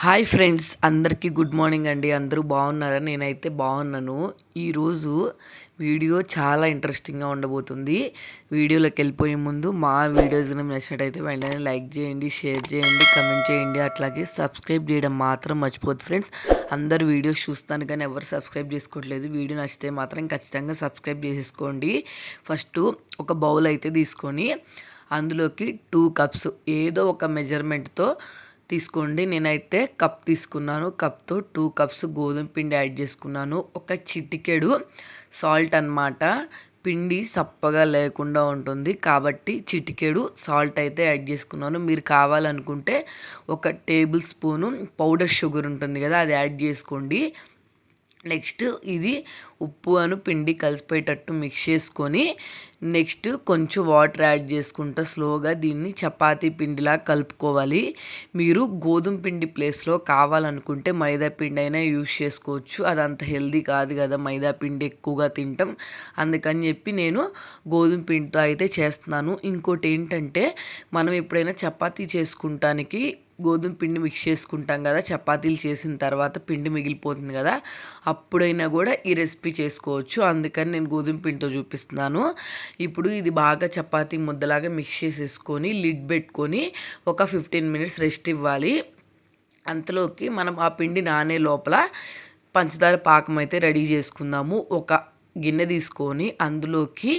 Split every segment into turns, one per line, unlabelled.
Hi friends అందరికీ good morning అండి. అందరూ బాగున్నారా? నేనైతే బాగున్నాను. ఈరోజు వీడియో చాలా ఇంట్రెస్టింగ్గా ఉండబోతుంది. వీడియోలోకి వెళ్ళిపోయే ముందు మా వీడియోస్ నచ్చినట్టయితే వెంటనే లైక్ చేయండి షేర్ చేయండి కమెంట్ చేయండి. అట్లాగే సబ్స్క్రైబ్ చేయడం మాత్రం మర్చిపోద్దు ఫ్రెండ్స్. అందరు వీడియోస్ చూస్తాను కానీ ఎవరు సబ్స్క్రైబ్ చేసుకోవట్లేదు. వీడియో నచ్చితే మాత్రం ఖచ్చితంగా సబ్స్క్రైబ్ చేసేసుకోండి. ఫస్ట్ ఒక బౌల్ అయితే తీసుకొని అందులోకి టూ కప్స్ ఏదో ఒక మెజర్మెంట్తో తీసుకోండి. నేనైతే కప్ తీసుకున్నాను. కప్తో టూ కప్స్ గోధుమ పిండి యాడ్ చేసుకున్నాను. ఒక చిటికెడు సాల్ట్ అనమాట పిండి సప్పగా లేకుండా ఉంటుంది. కాబట్టి చిటికెడు సాల్ట్ అయితే యాడ్ చేసుకున్నాను. మీరు కావాలనుకుంటే ఒక టేబుల్ స్పూను పౌడర్ షుగర్ ఉంటుంది కదా అది యాడ్ చేసుకోండి. నెక్స్ట్ ఇది ఉప్పు అను పిండి కలిసిపోయేటట్టు మిక్స్ చేసుకొని నెక్స్ట్ కొంచెం వాటర్ యాడ్ చేసుకుంటా స్లోగా దీన్ని చపాతీ పిండిలా కలుపుకోవాలి. మీరు గోధుమ పిండి ప్లేస్లో కావాలనుకుంటే మైదా పిండి అయినా యూజ్ చేసుకోవచ్చు. అది అంత హెల్దీ కాదు కదా మైదా పిండి ఎక్కువగా తింటాం. అందుకని చెప్పి నేను గోధుమ పిండితో అయితే చేస్తున్నాను. ఇంకోటి ఏంటంటే మనం ఎప్పుడైనా చపాతీ చేసుకుంటానికి గోధుమ పిండి మిక్స్ చేసుకుంటాం కదా చపాతీలు చేసిన తర్వాత పిండి మిగిలిపోతుంది కదా అప్పుడైనా కూడా ఈ రెసిపీ చేసుకోవచ్చు. అందుకని నేను గోధుమ పిండితో చూపిస్తున్నాను. ఇప్పుడు ఇది బాగా చపాతీ ముద్దలాగా మిక్స్ చేసేసుకొని లిడ్ పెట్టుకొని ఒక ఫిఫ్టీన్ మినిట్స్ రెస్ట్ ఇవ్వాలి. అంతలోకి మనం ఆ పిండి నానే లోపల పంచదార పాకం అయితే రెడీ చేసుకుందాము. ఒక గిన్నె తీసుకొని అందులోకి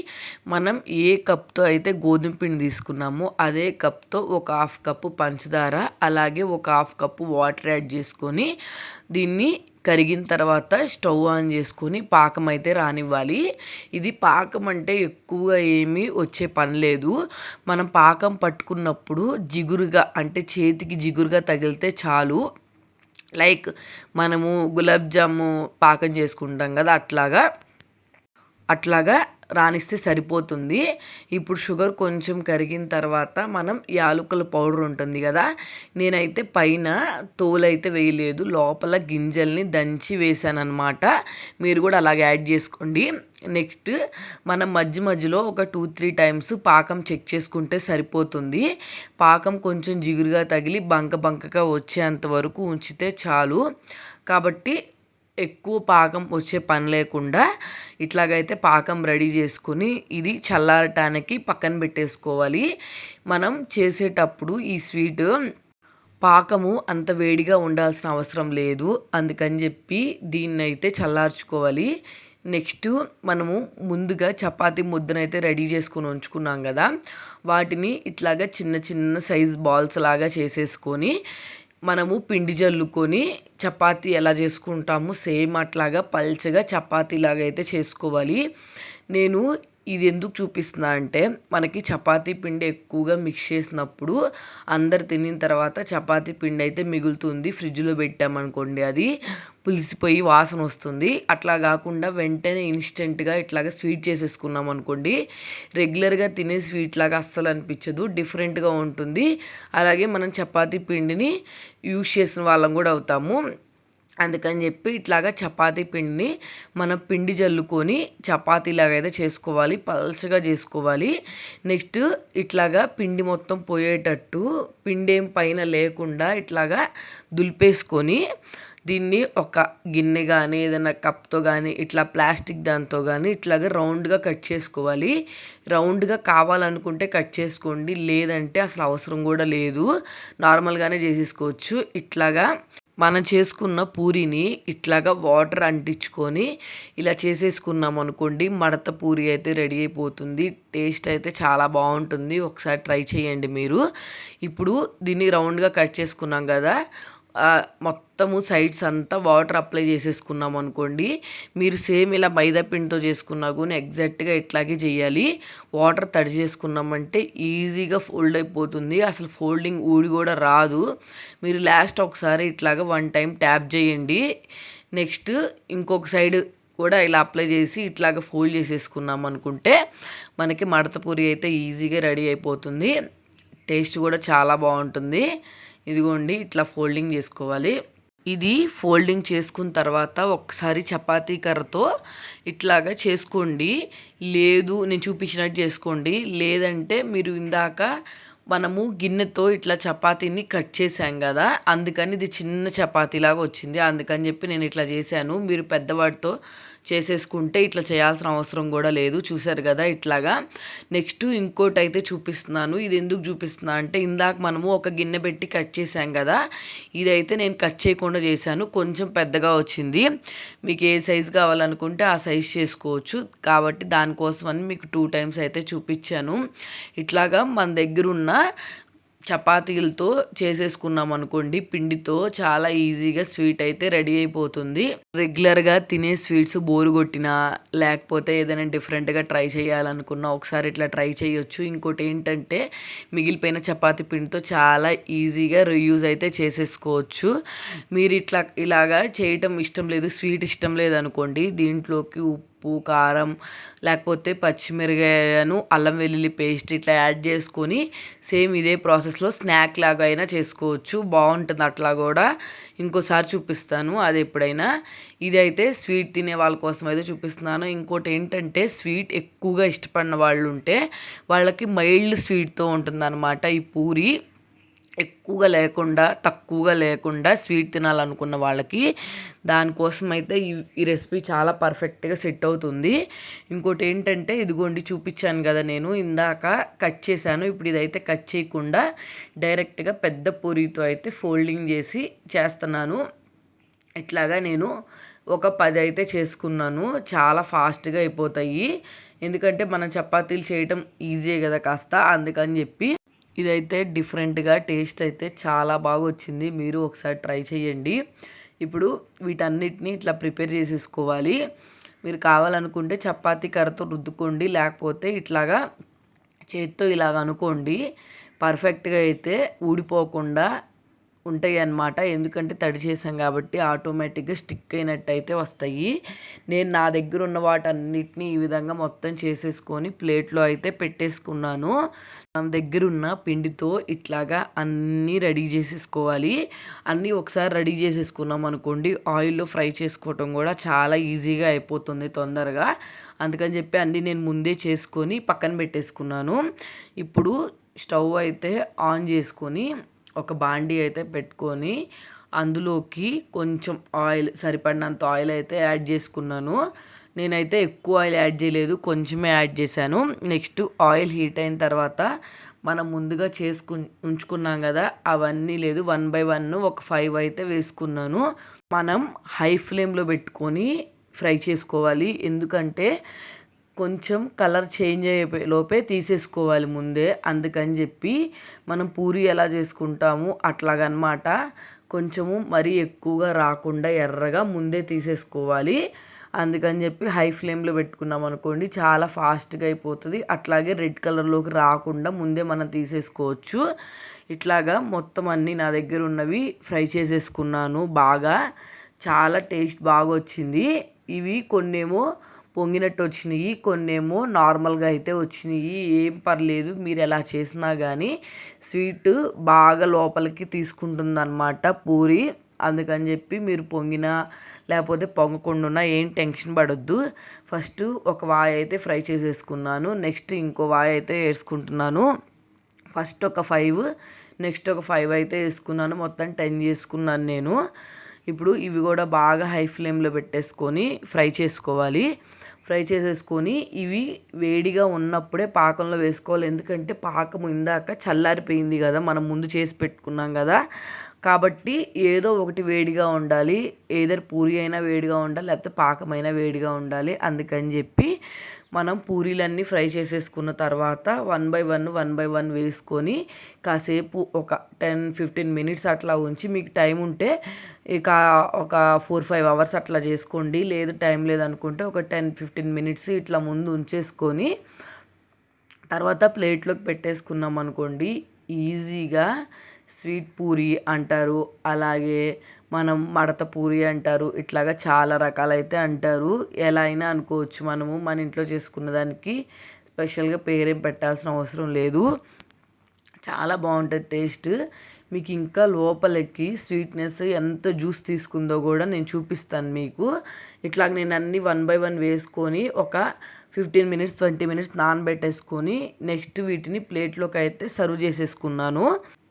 మనం ఏ కప్తో అయితే గోధుమ పిండి తీసుకున్నామో అదే కప్తో ఒక హాఫ్ కప్పు పంచదార అలాగే ఒక హాఫ్ కప్పు వాటర్ యాడ్ చేసుకొని దీన్ని కరిగిన తర్వాత స్టవ్ ఆన్ చేసుకొని పాకం అయితే రానివ్వాలి. ఇది పాకం అంటే ఎక్కువగా ఏమీ వచ్చే పని లేదు. మనం పాకం పట్టుకున్నప్పుడు జిగురుగా అంటే చేతికి జిగురుగా తగిలితే చాలు. లైక్ మనము గులాబ్ జాము పాకం చేసుకుంటాం కదా అట్లాగా. అట్లాగా రానిస్తే సరిపోతుంది. ఇప్పుడు షుగర్ కొంచెం కరిగిన తర్వాత మనం యాలకుల పౌడర్ ఉంటుంది కదా నేనైతే పైన తోలైతే వేయలేదు లోపల గింజల్ని దంచి వేసాను అనమాట మీరు కూడా అలాగే యాడ్ చేసుకోండి. నెక్స్ట్ మనం మధ్య మధ్యలో ఒక టూ త్రీ టైమ్స్ పాకం చెక్ చేసుకుంటే సరిపోతుంది. పాకం కొంచెం జిగురుగా తగిలి బంక బంకగా వచ్చేంత వరకు ఉంచితే చాలు. కాబట్టి ఎక్కువ పాకం వచ్చే పని లేకుండా ఇట్లాగైతే పాకం రెడీ చేసుకొని ఇది చల్లారటానికి పక్కన పెట్టేసుకోవాలి. మనం చేసేటప్పుడు ఈ స్వీట్ పాకము అంత వేడిగా ఉండాల్సిన అవసరం లేదు. అందుకని చెప్పి దీన్ని అయితే చల్లార్చుకోవాలి. నెక్స్ట్ మనము ముందుగా చపాతీ ముద్దనైతే రెడీ చేసుకొని ఉంచుకున్నాం కదా. వాటిని ఇట్లాగా చిన్న చిన్న సైజ్ బాల్స్ లాగా చేసేసుకొని మనము పిండి జల్లుకొని చపాతీ ఎలా చేసుకుంటాము సేమ్ అట్లాగా పల్చగా చపాతీలాగా అయితే చేసుకోవాలి. నేను ఇది ఎందుకు చూపిస్తున్నా అంటే మనకి చపాతీ పిండి ఎక్కువగా మిక్స్ చేసినప్పుడు అందరు తినిన తర్వాత చపాతీ పిండి అయితే మిగులుతుంది. ఫ్రిడ్జ్లో పెట్టామనుకోండి అది పులిసిపోయి వాసన వస్తుంది. అట్లా కాకుండా వెంటనే ఇన్స్టెంట్గా ఇట్లాగా స్వీట్ చేసేసుకున్నాం అనుకోండి రెగ్యులర్గా తినే స్వీట్ లాగా అస్సలు అనిపించదు డిఫరెంట్గా ఉంటుంది. అలాగే మనం చపాతీ పిండిని యూస్ చేసిన వాళ్ళం కూడా అవుతాము. అందుకని చెప్పి ఇట్లాగా చపాతీ పిండిని మనం పిండి జల్లుకొని చపాతీలాగా అయితే చేసుకోవాలి పల్చగా చేసుకోవాలి. నెక్స్ట్ ఇట్లాగా పిండి మొత్తం పోయేటట్టు పిండి ఏం పైన లేకుండా ఇట్లాగా దులిపేసుకొని దీన్ని ఒక గిన్నె కానీ ఏదైనా కప్తో కానీ ఇట్లా ప్లాస్టిక్ దాంతో కానీ ఇట్లాగా రౌండ్గా కట్ చేసుకోవాలి. రౌండ్గా కావాలనుకుంటే కట్ చేసుకోండి లేదంటే అసలు అవసరం కూడా లేదు. నార్మల్గానే చేసేసుకోవచ్చు. ఇట్లాగా మనం చేసుకున్న పూరిని ఇట్లాగా వాటర్ అంటించుకొని ఇలా చేసేసుకున్నాం అనుకోండి మడత పూరి అయితే రెడీ అయిపోతుంది. టేస్ట్ అయితే చాలా బాగుంటుంది. ఒకసారి ట్రై చేయండి మీరు. ఇప్పుడు దీన్ని రౌండ్గా కట్ చేసుకున్నాం కదా మొత్తము సైడ్స్ అంతా వాటర్ అప్లై చేసేసుకున్నాం అనుకోండి మీరు సేమ్ ఇలా మైదా పిండితో చేసుకున్నా కూడా ఎగ్జాక్ట్గా ఇట్లాగే చేయాలి. వాటర్ తడి చేసుకున్నామంటే ఈజీగా ఫోల్డ్ అయిపోతుంది. అసలు ఫోల్డింగ్ ఊడి కూడా రాదు. మీరు లాస్ట్ ఒకసారి ఇట్లాగా వన్ టైం ట్యాప్ చేయండి. నెక్స్ట్ ఇంకొక సైడ్ కూడా ఇలా అప్లై చేసి ఇట్లాగా ఫోల్డ్ చేసేసుకున్నాం అనుకుంటే మనకి మడత పూరి అయితే ఈజీగా రెడీ అయిపోతుంది. టేస్ట్ కూడా చాలా బాగుంటుంది. ఇదిగోండి ఇట్లా ఫోల్డింగ్ చేసుకోవాలి. ఇది ఫోల్డింగ్ చేసుకున్న తర్వాత ఒకసారి చపాతీ కర్రతో ఇట్లాగా చేసుకోండి. లేదు నేను చూపించినట్టు చేసుకోండి. లేదంటే మీరు ఇందాక మనము గిన్నెతో ఇట్లా చపాతీని కట్ చేసాం కదా అందుకని ఇది చిన్న చపాతీలాగా వచ్చింది. అందుకని చెప్పి నేను ఇట్లా చేశాను. మీరు పెద్దవాడితో చేసేసుకుంటే ఇట్లా చేయాల్సిన అవసరం కూడా లేదు. చూశారు కదా ఇట్లాగా. నెక్స్ట్ ఇంకోటి అయితే చూపిస్తున్నాను. ఇది ఎందుకు చూపిస్తున్నా అంటే ఇందాక మనము ఒక గిన్నె పెట్టి కట్ చేసాం కదా ఇదైతే నేను కట్ చేయకుండా చేశాను. కొంచెం పెద్దగా వచ్చింది. మీకు ఏ సైజు కావాలనుకుంటే ఆ సైజ్ చేసుకోవచ్చు. కాబట్టి దానికోసం అని మీకు టూ టైమ్స్ అయితే చూపించాను. ఇట్లాగా మన దగ్గర ఉన్న చపాతీలతో చేసేసుకున్నాం అనుకోండి పిండితో చాలా ఈజీగా స్వీట్ అయితే రెడీ అయిపోతుంది. రెగ్యులర్గా తినే స్వీట్స్ బోరు కొట్టినా లేకపోతే ఏదైనా డిఫరెంట్గా ట్రై చేయాలనుకున్నా ఒకసారి ఇట్లా ట్రై చేయొచ్చు. ఇంకోటి ఏంటంటే మిగిలిపోయిన చపాతి పిండితో చాలా ఈజీగా రియూజ్ అయితే చేసేసుకోవచ్చు. మీరు ఇట్లా ఇలాగా చేయటం ఇష్టం లేదు స్వీట్ ఇష్టం లేదు అనుకోండి దీంట్లోకి ఉప్పు ఉప్పు కారం లేకపోతే పచ్చిమిరకాయను అల్లం వెల్లుల్లి పేస్ట్ ఇట్లా యాడ్ చేసుకొని సేమ్ ఇదే ప్రాసెస్లో స్నాక్ లాగా అయినా చేసుకోవచ్చు. బాగుంటుంది అట్లా కూడా ఇంకోసారి చూపిస్తాను అది ఎప్పుడైనా. ఇదైతే స్వీట్ తినే వాళ్ళ కోసం అయితే చూపిస్తున్నాను. ఇంకోటి ఏంటంటే స్వీట్ ఎక్కువగా ఇష్టపడిన వాళ్ళు ఉంటే వాళ్ళకి మైల్డ్ స్వీట్తో ఉంటుందన్నమాట ఈ పూరి. ఎక్కువగా లేకుండా తక్కువగా లేకుండా స్వీట్ తినాలనుకున్న వాళ్ళకి దానికోసం అయితే ఈ ఈ రెసిపీ చాలా పర్ఫెక్ట్గా సెట్ అవుతుంది. ఇంకోటి ఏంటంటే ఇదిగోండి చూపించాను కదా నేను ఇందాక కట్ చేశాను. ఇప్పుడు ఇదైతే కట్ చేయకుండా డైరెక్ట్గా పెద్ద పూరితో అయితే ఫోల్డింగ్ చేసి చేస్తున్నాను. ఇట్లాగా నేను ఒక పది అయితే చేసుకున్నాను. చాలా ఫాస్ట్గా అయిపోతాయి. ఎందుకంటే మనం చపాతీలు చేయటం ఈజీయే కదా కాస్త అందుకని చెప్పి ఇదైతే డిఫరెంట్గా టేస్ట్ అయితే చాలా బాగా వచ్చింది మీరు ఒకసారి ట్రై చేయండి ఇప్పుడు వీటన్నిటిని ఇట్లా ప్రిపేర్ చేసేసుకోవాలి. మీరు కావాలనుకుంటే చపాతీ కర్రతో రుద్దుకోండి. లేకపోతే ఇట్లాగా చేత్తో ఇలాగ అనుకోండి. పర్ఫెక్ట్గా అయితే ఊడిపోకుండా ఉంటాయి అన్నమాట ఎందుకంటే తడి చేసాం కాబట్టి ఆటోమేటిక్గా స్టిక్ అయినట్టు అయితే వస్తాయి. నేను నా దగ్గర ఉన్న వాటన్నిటిని ఈ విధంగా మొత్తం చేసేసుకొని ప్లేట్లో అయితే పెట్టేసుకున్నాను. మన దగ్గర ఉన్న పిండితో ఇట్లాగా అన్నీ రెడీ చేసేసుకోవాలి. అన్నీ ఒకసారి రెడీ చేసేసుకున్నాం అనుకోండి ఆయిల్లో ఫ్రై చేసుకోవటం కూడా చాలా ఈజీగా అయిపోతుంది తొందరగా. అందుకని చెప్పి అన్నీ నేను ముందే చేసుకొని పక్కన పెట్టేసుకున్నాను. ఇప్పుడు స్టవ్ అయితే ఆన్ చేసుకొని ఒక బాండీ అయితే పెట్టుకొని అందులోకి కొంచెం ఆయిల్ సరిపడినంత ఆయిల్ అయితే యాడ్ చేసుకున్నాను. నేనైతే ఎక్కువ ఆయిల్ యాడ్ చేయలేదు కొంచెమే యాడ్ చేశాను. నెక్స్ట్ ఆయిల్ హీట్ అయిన తర్వాత మనం ముందుగా చేసుకు ఉంచుకున్నాం కదా అవన్నీ లేదు వన్ బై వన్ ఒక ఫైవ్ అయితే వేసుకున్నాను. మనం హై ఫ్లేమ్లో పెట్టుకొని ఫ్రై చేసుకోవాలి. ఎందుకంటే కొంచెం కలర్ చేంజ్ అయ్యే లోపే తీసేసుకోవాలి ముందే. అందుకని చెప్పి మనం పూరి ఎలా చేసుకుంటాము అట్లాగనమాట. కొంచెము మరీ ఎక్కువగా రాకుండా ఎర్రగా ముందే తీసేసుకోవాలి. అందుకని చెప్పి హై ఫ్లేమ్లో పెట్టుకున్నాం అనుకోండి చాలా ఫాస్ట్గా అయిపోతుంది. అట్లాగే రెడ్ కలర్లోకి రాకుండా ముందే మనం తీసేసుకోవచ్చు. ఇట్లాగా మొత్తం అన్నీ నా దగ్గర ఉన్నవి ఫ్రై చేసేసుకున్నాను బాగా. చాలా టేస్ట్ బాగా వచ్చింది ఇవి కొన్నేమో పొంగినట్టు వచ్చినాయి కొన్నేమో నార్మల్గా అయితే వచ్చినాయి. ఏం పర్లేదు మీరు ఎలా చేసినా కానీ స్వీట్ బాగా లోపలికి తీసుకుంటుంది అనమాట పూరి. అందుకని చెప్పి మీరు పొంగినా లేకపోతే పొంగకుండా ఏం టెన్షన్ పడొద్దు. ఫస్ట్ ఒక వాయి అయితే ఫ్రై చేసేసుకున్నాను. నెక్స్ట్ ఇంకో వాయి అయితే వేసుకుంటున్నాను ఫస్ట్ ఒక ఫైవ్ నెక్స్ట్ ఒక ఫైవ్ అయితే వేసుకున్నాను మొత్తం టెన్ చేసుకున్నాను నేను. ఇప్పుడు ఇవి కూడా బాగా హై ఫ్లేమ్లో పెట్టేసుకొని ఫ్రై చేసుకోవాలి. ఫ్రై చేసేసుకొని ఇవి వేడిగా ఉన్నప్పుడే పాకంలో వేసుకోవాలి. ఎందుకంటే పాకం ఇందాక చల్లారిపోయింది కదా మనం ముందు చేసి పెట్టుకున్నాం కదా. కాబట్టి ఏదో ఒకటి వేడిగా ఉండాలి. ఏదో పూరి అయినా వేడిగా ఉండాలి లేకపోతే పాకమైనా వేడిగా ఉండాలి. అందుకని చెప్పి మనం పూరీలన్నీ ఫ్రై చేసేసుకున్న తర్వాత one by one one by one వేసుకొని కాసేపు ఒక టెన్ ఫిఫ్టీన్ మినిట్స్ అట్లా ఉంచి మీకు టైం ఉంటే ఇక ఒక ఫోర్ ఫైవ్ అవర్స్ అట్లా చేసుకోండి. లేదు టైం లేదనుకుంటే ఒక టెన్ ఫిఫ్టీన్ మినిట్స్ ఇట్లా ముందు ఉంచేసుకొని తర్వాత ప్లేట్లోకి పెట్టేసుకున్నాం అనుకోండి ఈజీగా స్వీట్ పూరి అంటారు. అలాగే మనం మడత పూరి అంటారు ఇట్లాగా చాలా రకాలైతే అంటారు. ఎలా అయినా అనుకోవచ్చు మనము మన ఇంట్లో చేసుకున్న దానికి స్పెషల్గా పేరేం పెట్టాల్సిన అవసరం లేదు. చాలా బాగుంటుంది టేస్ట్. మీకు ఇంకా లోపలికి స్వీట్నెస్ ఎంత జ్యూస్ తీసుకుందో కూడా నేను చూపిస్తాను మీకు. ఇట్లా నేను అన్ని వన్ బై వన్ వేసుకొని ఒక ఫిఫ్టీన్ మినిట్స్ ట్వంటీ మినిట్స్ నానబెట్టేసుకొని నెక్స్ట్ వీటిని ప్లేట్లోకి అయితే సర్వ్ చేసేసుకున్నాను.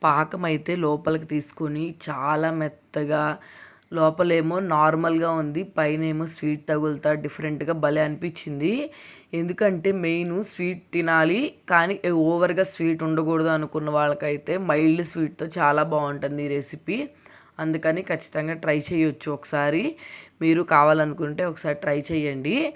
పాకం అయితే లోపలికి తీసుకొని చాలా మెత్తగా లోపలేమో నార్మల్గా ఉంది పైన ఏమో స్వీట్ తగులుతా డిఫరెంట్గా భలే అనిపించింది. ఎందుకంటే మెయిన్ స్వీట్ తినాలి కానీ ఓవర్గా స్వీట్ ఉండకూడదు అనుకున్న వాళ్ళకైతే మైల్డ్ స్వీట్తో చాలా బాగుంటుంది ఈ రెసిపీ. అందుకని ఖచ్చితంగా ట్రై చేయొచ్చు ఒకసారి. మీరు కావాలనుకుంటే ఒకసారి ట్రై చేయండి.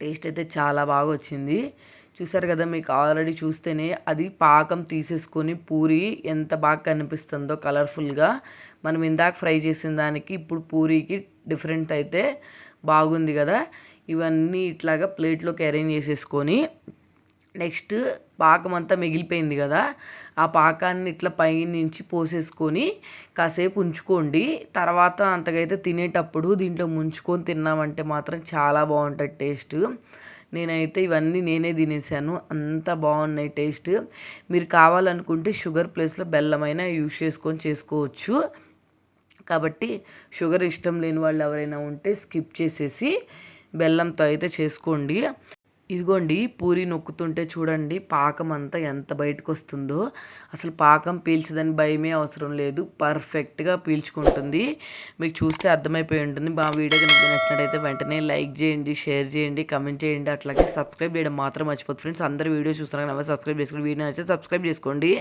టేస్ట్ అయితే చాలా బాగా వచ్చింది. చూసారు కదా మీకు ఆల్రెడీ చూస్తేనే అది పాకం తీసేసుకొని పూరి ఎంత బాగా కనిపిస్తుందో కలర్ఫుల్గా. మనం ఇందాక ఫ్రై చేసిన దానికి ఇప్పుడు పూరీకి డిఫరెంట్ అయితే బాగుంది కదా. ఇవన్నీ ఇట్లాగా ప్లేట్లోకి అరేంజ్ చేసేసుకొని నెక్స్ట్ పాకం అంతా మిగిలిపోయింది కదా. ఆ పాకాన్ని ఇట్లా పైనుంచి పోసేసుకొని కాసేపు ఉంచుకోండి. తర్వాత అంతకైతే తినేటప్పుడు దీంట్లో ముంచుకొని తిన్నామంటే మాత్రం చాలా బాగుంటుంది టేస్ట్. నేనైతే ఇవన్నీ నేనే తినేసాను. అంత బాగున్నాయి టేస్ట్. మీరు కావాలనుకుంటే షుగర్ ప్లేస్లో బెల్లమైనా యూస్ చేసుకొని చేసుకోవచ్చు. కాబట్టి షుగర్ ఇష్టం లేని వాళ్ళు ఎవరైనా ఉంటే స్కిప్ చేసేసి బెల్లంతో అయితే చేసుకోండి. ఇదిగోండి పూరి నొక్కుతుంటే చూడండి పాకం అంతా ఎంత బయటకు వస్తుందో అసలు పాకం పీల్చదని భయమే అవసరం లేదు పర్ఫెక్ట్గా పీల్చుకుంటుంది. మీకు చూస్తే అర్థమైపోయి ఉంటుంది. మా వీడియో కనుక నచ్చినట్టయితే వెంటనే లైక్ చేయండి షేర్ చేయండి కమెంట్ చేయండి. అట్లాగే సబ్స్క్రైబ్ చేయడం మాత్రం మర్చిపోతుంది ఫ్రెండ్స్. అందరు వీడియో చూస్తున్నారు కదా సబ్స్క్రైబ్ చేసుకోండి. వీడియో నచ్చితే సబ్స్క్రైబ్ చేసుకోండి.